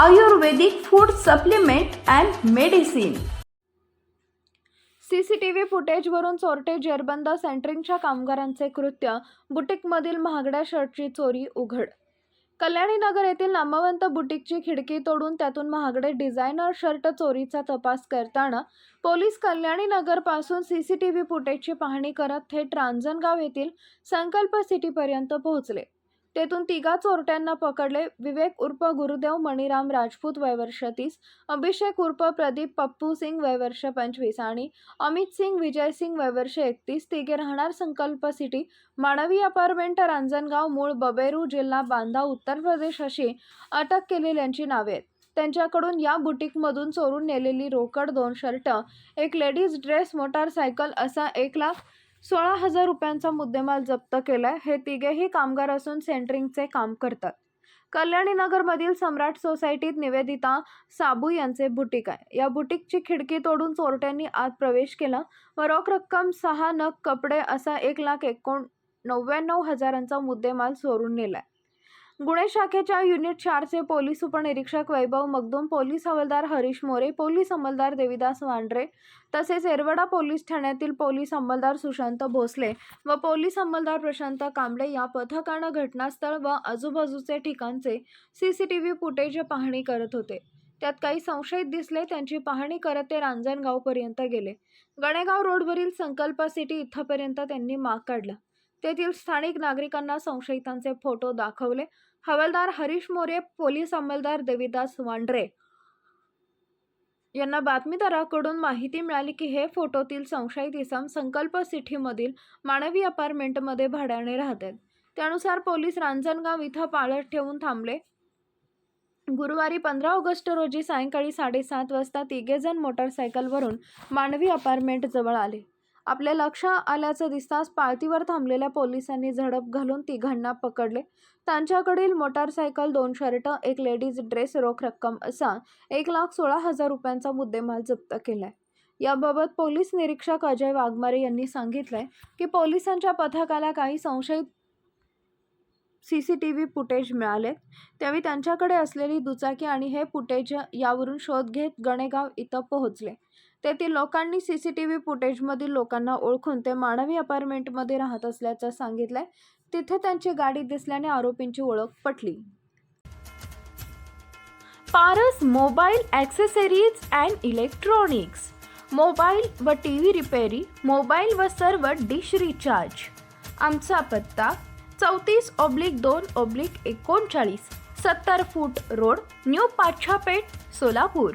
Ayurvedic food supplement and medicine CCTV फुटेजवरून चोरटे जेरबंद सेंटरिंगच्या कामगारांचे कृत्य. बुटीकमधील महागड्या शर्टची चोरी उघड. कल्याणी नगर येथील नामवंत बुटीकची खिडकी तोडून त्यातून महागडे डिझायनर शर्ट चोरीचा तपास करताना पोलीस कल्याणी नगरपासून व्ही फुटेजची पाहणी करत थेट रांजणगाव येथील संकल्प सिटीपर्यंत पोहोचले. तेथून तिघा चोरट्यांना पकडले. विवेक उर्फ गुरुदेव मणिराम राजपूत वयवर्ष तीस अभिषेक उर्फ प्रदीप पप्पू सिंग वयवर्ष पंचवीस आणि अमित सिंग विजय सिंग वयवर्ष एकतीस. तिघे राहणार संकल्प सिटी मानवी अपार्टमेंट रांजणगाव मूळ बबेरू जिल्हा बांधा उत्तर प्रदेश अशी अटक केलेल्यांची नावे आहेत. त्यांच्याकडून या बुटीकमधून चोरून नेलेली रोकड दोन शर्ट एक लेडीज ड्रेस मोटारसायकल असा एक लाख सोळा हजार रुपयांचा मुद्देमाल जप्त केलाय. हे तिघेही कामगार असून सेंटरिंगचे काम करतात. कल्याणी नगरमधील सम्राट सोसायटीत निवेदिता साबू यांचे बुटीक आहे. या बुटीकची खिडकी तोडून चोरट्यांनी आत प्रवेश केला. व रोख रक्कम सहा नग कपडे असा एक लाख एकोण नव्याण्णव हजारांचा मुद्देमाल चोरून नेलाय. गुन्हे शाखेच्या युनिट चारचे पोलीस उपनिरीक्षक वैभव मगदूम पोलीस हवालदार हरीश मोरे पोलीस अंमलदार देविदास वांड्रे तसेच एरवडा पोलीस ठाण्यातील पोलीस अंमलदार सुशांत भोसले व पोलीस अंमलदार प्रशांत कांबळे या पथकानं घटनास्थळ व आजूबाजूचे ठिकाणचे C C T V footage पाहणी करत होते. त्यात काही संशयित दिसले त्यांची पाहणी करत ते रांजणगावपर्यंत गेले. गणेगाव रोडवरील संकल्प सिटी इथंपर्यंत त्यांनी माग काढला. तेथील स्थानिक नागरिकांना संशयितांचे फोटो दाखवले. हवालदार हरीश मोरे पोलीस अंमलदार देविदास वांड्रे यांना बातमीदाराकडून माहिती मिळाली की हे फोटोतील संशयित इसम संकल्प सिटीमधील मानवी अपार्टमेंटमध्ये भाड्याने राहत. आहेत त्यानुसार पोलीस रांजणगाव इथं पाळत ठेवून थांबले. गुरुवारी पंधरा ऑगस्ट रोजी सायंकाळी साडेसात वाजता तिघेजण मोटारसायकलवरून मानवी अपार्टमेंट जवळ आले. आपल्या लक्ष आल्याचं दिसताच पाळतीवर थांबलेल्या पोलिसांनी झडप घालून तिघांना पकडले. त्यांच्याकडील मोटारसायकल दोन शर्ट एक लेडीज ड्रेस रोख रक्कम असा एक लाख सोळा हजार रुपयांचा मुद्देमाल जप्त केलाय. याबाबत पोलीस निरीक्षक अजय वाघमारे यांनी सांगितलंय की पोलिसांच्या पथकाला काही संशयित C C T V footage मिळाले. त्यावेळी त्यांच्याकडे असलेली दुचाकी आणि हे फुटेज यावरून शोध घेत गणेगाव इथं पोहोचले. तेथील लोकांनी सी सी टी व्ही फुटेजमधील लोकांना ओळखून ते मानवी अपार्टमेंटमध्ये राहत असल्याचं सांगितलंय. तिथे त्यांची गाडी दिसल्याने आरोपींची ओळख पटली. Paras mobile accessories and electronics. Mobile व टी व्ही रिपेरी मोबाईल व सर्व डिश रिचार्ज. आमचा पत्ता चौतीस ऑब्लिक दोन ऑब्लिक एकोणचाळीस सत्तर foot road new Pachhapeth Solapur.